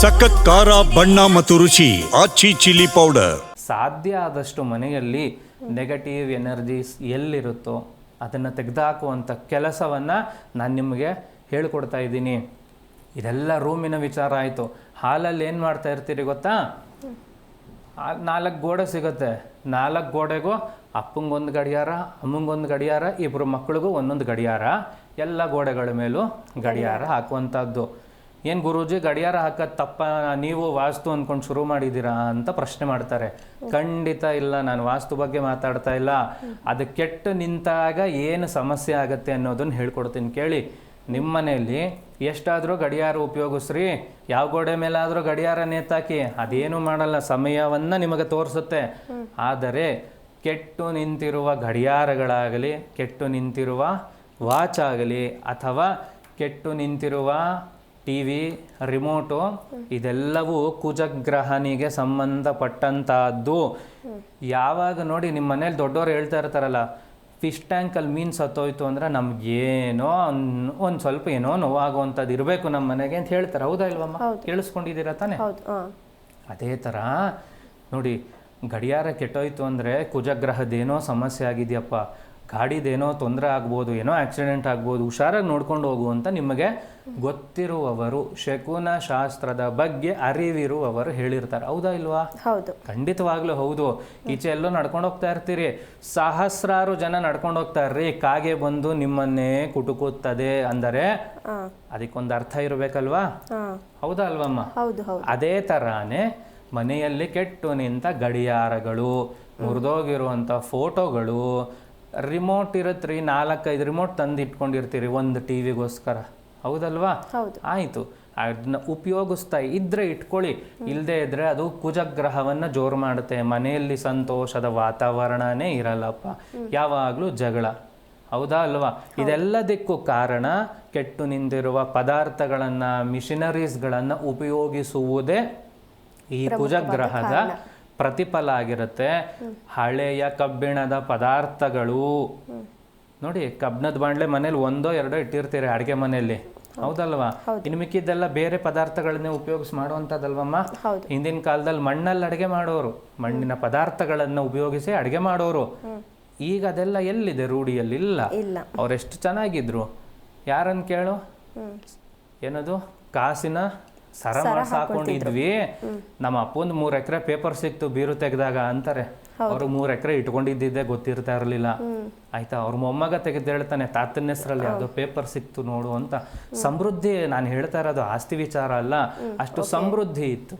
ಸಖತ್ ಖಾರ, ಬಣ್ಣ ಮತ್ತು ರುಚಿ, ಆಚಿ ಚಿಲ್ಲಿ ಪೌಡರ್. ಸಾಧ್ಯ ಆದಷ್ಟು ಮನೆಯಲ್ಲಿ ನೆಗೆಟಿವ್ ಎನರ್ಜೀಸ್ ಎಲ್ಲಿರುತ್ತೋ ಅದನ್ನು ತೆಗೆದುಹಾಕುವಂಥ ಕೆಲಸವನ್ನು ನಾನು ನಿಮಗೆ ಹೇಳ್ಕೊಡ್ತಾ ಇದ್ದೀನಿ. ಇದೆಲ್ಲ ರೂಮಿನ ವಿಚಾರ ಆಯಿತು. ಹಾಲಲ್ಲಿ ಏನು ಮಾಡ್ತಾ ಇರ್ತೀರಿ ಗೊತ್ತಾ? ನಾಲ್ಕು ಗೋಡೆ ಸಿಗುತ್ತೆ. ನಾಲ್ಕು ಗೋಡೆಗೂ ಅಪ್ಪಂಗೊಂದು ಗಡಿಯಾರ, ಅಮ್ಮಂಗೊಂದು ಗಡಿಯಾರ ಇಬ್ಬರು ಮಕ್ಕಳಿಗೂ ಒಂದೊಂದು ಗಡಿಯಾರ, ಎಲ್ಲ ಗೋಡೆಗಳ ಮೇಲೂ ಗಡಿಯಾರ ಹಾಕುವಂಥದ್ದು ಏನು ಗುರೂಜಿ, ಗಡಿಯಾರ ಹಾಕೋದು ತಪ್ಪ, ನೀವು ವಾಸ್ತು ಅಂದ್ಕೊಂಡು ಶುರು ಮಾಡಿದ್ದೀರಾ ಅಂತ ಪ್ರಶ್ನೆ ಮಾಡ್ತಾರೆ. ಖಂಡಿತ ಇಲ್ಲ, ನಾನು ವಾಸ್ತು ಬಗ್ಗೆ ಮಾತಾಡ್ತಾ ಇಲ್ಲ. ಅದು ಕೆಟ್ಟು ನಿಂತಾಗ ಏನು ಸಮಸ್ಯೆ ಆಗುತ್ತೆ ಅನ್ನೋದನ್ನ ಹೇಳ್ಕೊಡ್ತೀನಿ. ಕೇಳಿ ನಿಮ್ಮ ಮನೆಯಲ್ಲಿ ಎಷ್ಟಾದರೂ ಗಡಿಯಾರ ಉಪಯೋಗಿಸ್ರಿ, ಯಾವ ಗೋಡೆ ಮೇಲಾದರೂ ಗಡಿಯಾರ ನೇತಾಕಿ, ಅದೇನು ಮಾಡಲ್ಲ, ಸಮಯವನ್ನು ನಿಮಗೆ ತೋರಿಸುತ್ತೆ. ಆದರೆ, ಕೆಟ್ಟು ನಿಂತಿರುವ ಗಡಿಯಾರಗಳಾಗಲಿ, ಕೆಟ್ಟು ನಿಂತಿರುವ ವಾಚ್ ಆಗಲಿ, ಅಥವಾ ಕೆಟ್ಟು ನಿಂತಿರುವ ಟಿ ವಿ ರಿಮೋಟು ಇದೆಲ್ಲವೂ ಕುಜಗ್ರಹನಿಗೆ ಸಂಬಂಧಪಟ್ಟಂತಹದ್ದು ಯಾವಾಗ ನೋಡಿ ನಿಮ್ಮ ಮನೇಲಿ ದೊಡ್ಡವರು ಹೇಳ್ತಾ ಇರ್ತಾರಲ್ಲ ಫಿಶ್ ಟ್ಯಾಂಕಲ್ಲಿ ಮೀನು ಸತ್ತೋಯ್ತು ಅಂದ್ರೆ ನಮ್ಗೇನೋ ಒಂದು ಸ್ವಲ್ಪ ಏನೋ ನೋವಾಗುವಂಥದ್ದು ಇರಬೇಕು ನಮ್ಮ ಮನೆಗೆ ಅಂತ ಹೇಳ್ತಾರೆ. ಹೌದಾ ಇಲ್ವಮ್ಮ? ಕೇಳಿಸ್ಕೊಂಡಿದ್ದೀರಾ ತಾನೆ? ಅದೇ ಥರ ನೋಡಿ ಗಡಿಯಾರ ಕೆಟ್ಟೋಯ್ತು ಅಂದರೆ ಕುಜಗ್ರಹದೇನೋ ಸಮಸ್ಯೆ ಆಗಿದೆಯಪ್ಪ. ಗಾಡಿದೇನೋ ತೊಂದರೆ ಆಗ್ಬೋದು ಏನೋ ಆಕ್ಸಿಡೆಂಟ್ ಆಗ್ಬೋದು ಹುಷಾರಾಗಿ ನೋಡ್ಕೊಂಡು ಹೋಗು ಅಂತ ನಿಮಗೆ ಗೊತ್ತಿರುವವರು ಶಕುನ ಶಾಸ್ತ್ರದ ಬಗ್ಗೆ ಅರಿವಿರುವವರು ಹೇಳಿರ್ತಾರೆ. ಹೌದಾ ಇಲ್ವಾ? ಹೌದು. ಖಂಡಿತವಾಗ್ಲೂ ಹೌದು. ಈಚೆ ಎಲ್ಲೋ ನಡ್ಕೊಂಡು ಹೋಗ್ತಾ ಇರ್ತೀರಿ. ಸಹಸ್ರಾರು ಜನ ನಡ್ಕೊಂಡು ಹೋಗ್ತಾ ಇರ್ರಿ. ಕಾಗೆ ಬಂದು ನಿಮ್ಮನ್ನೇ ಕುಟುಕುತ್ತದೆ ಅಂದರೆ ಅದಕ್ಕೊಂದು ಅರ್ಥ ಇರಬೇಕಲ್ವಾ? ಹೌದಾ ಅಲ್ವಮ್ಮ? ಅದೇ ತರಾನೇ ಮನೆಯಲ್ಲಿ ಕೆಟ್ಟು ನಿಂತ ಗಡಿಯಾರಗಳು ಮುರಿದೋಗಿರುವಂಥ ಫೋಟೋಗಳು ರಿಮೋಟ್ ಇರತ್ರಿ ನಾಲ್ಕೈದು ರಿಮೋಟ್ ತಂದು ಇಟ್ಕೊಂಡಿರ್ತೀರಿ ಒಂದು ಟಿ ವಿಗೋಸ್ಕರ. ಹೌದಲ್ವಾ? ಹೌದು. ಆಯಿತು. ಅದನ್ನ ಉಪಯೋಗಿಸ್ತಾ ಇದ್ರೆ ಇಟ್ಕೊಳ್ಳಿ. ಇಲ್ಲದೆ ಇದ್ರೆ ಅದು ಕುಜಗ್ರಹವನ್ನ ಜೋರು ಮಾಡುತ್ತೆ. ಮನೆಯಲ್ಲಿ ಸಂತೋಷದ ವಾತಾವರಣನೇ ಇರಲ್ಲಪ್ಪ. ಯಾವಾಗಲೂ ಜಗಳ. ಹೌದಾ ಅಲ್ವಾ? ಇದೆಲ್ಲದಕ್ಕೂ ಕಾರಣ ಕೆಟ್ಟು ನಿಂತಿರುವ ಪದಾರ್ಥಗಳನ್ನು ಮಿಷಿನರೀಸ್ಗಳನ್ನು ಉಪಯೋಗಿಸುವುದೇ ಈ ಕುಜಗ್ರಹದ ಪ್ರತಿಫಲ ಆಗಿರುತ್ತೆ. ಹಳೆಯ ಕಬ್ಬಿಣದ ಪದಾರ್ಥಗಳು. ನೋಡಿ ಕಬ್ಬಿಣದ ಬಾಂಡ್ಲೆ ಮನೇಲಿ ಒಂದೋ ಎರಡೋ ಇಟ್ಟಿರ್ತೀರಿ ಅಡುಗೆ ಮನೆಯಲ್ಲಿ. ಹೌದಲ್ವಾ? ಇನ್ನು ಮಿಕ್ಕಿದ್ದೆಲ್ಲ ಬೇರೆ ಪದಾರ್ಥಗಳನ್ನೇ ಉಪಯೋಗಿಸಿ ಮಾಡುವಂಥದ್ದಲ್ವಮ್ಮ? ಹೌದು. ಹಿಂದಿನ ಕಾಲದಲ್ಲಿ ಮಣ್ಣಲ್ಲಿ ಅಡುಗೆ ಮಾಡೋರು ಮಣ್ಣಿನ ಪದಾರ್ಥಗಳನ್ನು ಉಪಯೋಗಿಸಿ ಅಡುಗೆ ಮಾಡೋರು. ಈಗ ಅದೆಲ್ಲ ಎಲ್ಲಿದೆ? ರೂಢಿಯಲ್ಲಿ ಇಲ್ಲ. ಇಲ್ಲ ಅವರೆಷ್ಟು ಚೆನ್ನಾಗಿದ್ರು? ಯಾರನ್ನು ಕೇಳು? ಏನದು? ಕಾಸಿನ ಸರ ಹಾಕೊಂಡಿದ್ವಿ. ನಮ್ಮ ಅಪ್ಪಂದು ಮೂರ್ ಎಕರೆ ಪೇಪರ್ ಸಿಕ್ತು ಬೀರು ತೆಗೆದಾಗ ಅಂತಾರೆ. ಅವ್ರು ಮೂರ್ ಎಕರೆ ಇಟ್ಕೊಂಡಿದ್ದಿದ್ದೆ ಗೊತ್ತಿರ್ತಾ ಇರಲಿಲ್ಲ. ಆಯ್ತಾ ಅವ್ರ ಮೊಮ್ಮಗ ತೆಗೆದು ಹೇಳ್ತಾನೆ ತಾತನ ಹೆಸರಲ್ಲಿ ಯಾವ್ದೋ ಪೇಪರ್ ಸಿಕ್ತು ನೋಡು ಅಂತ. ಸಮೃದ್ಧಿ ನಾನು ಹೇಳ್ತಾ ಇರೋದು ಆಸ್ತಿ ವಿಚಾರ ಅಲ್ಲ. ಅಷ್ಟು ಸಮೃದ್ಧಿ ಇತ್ತು.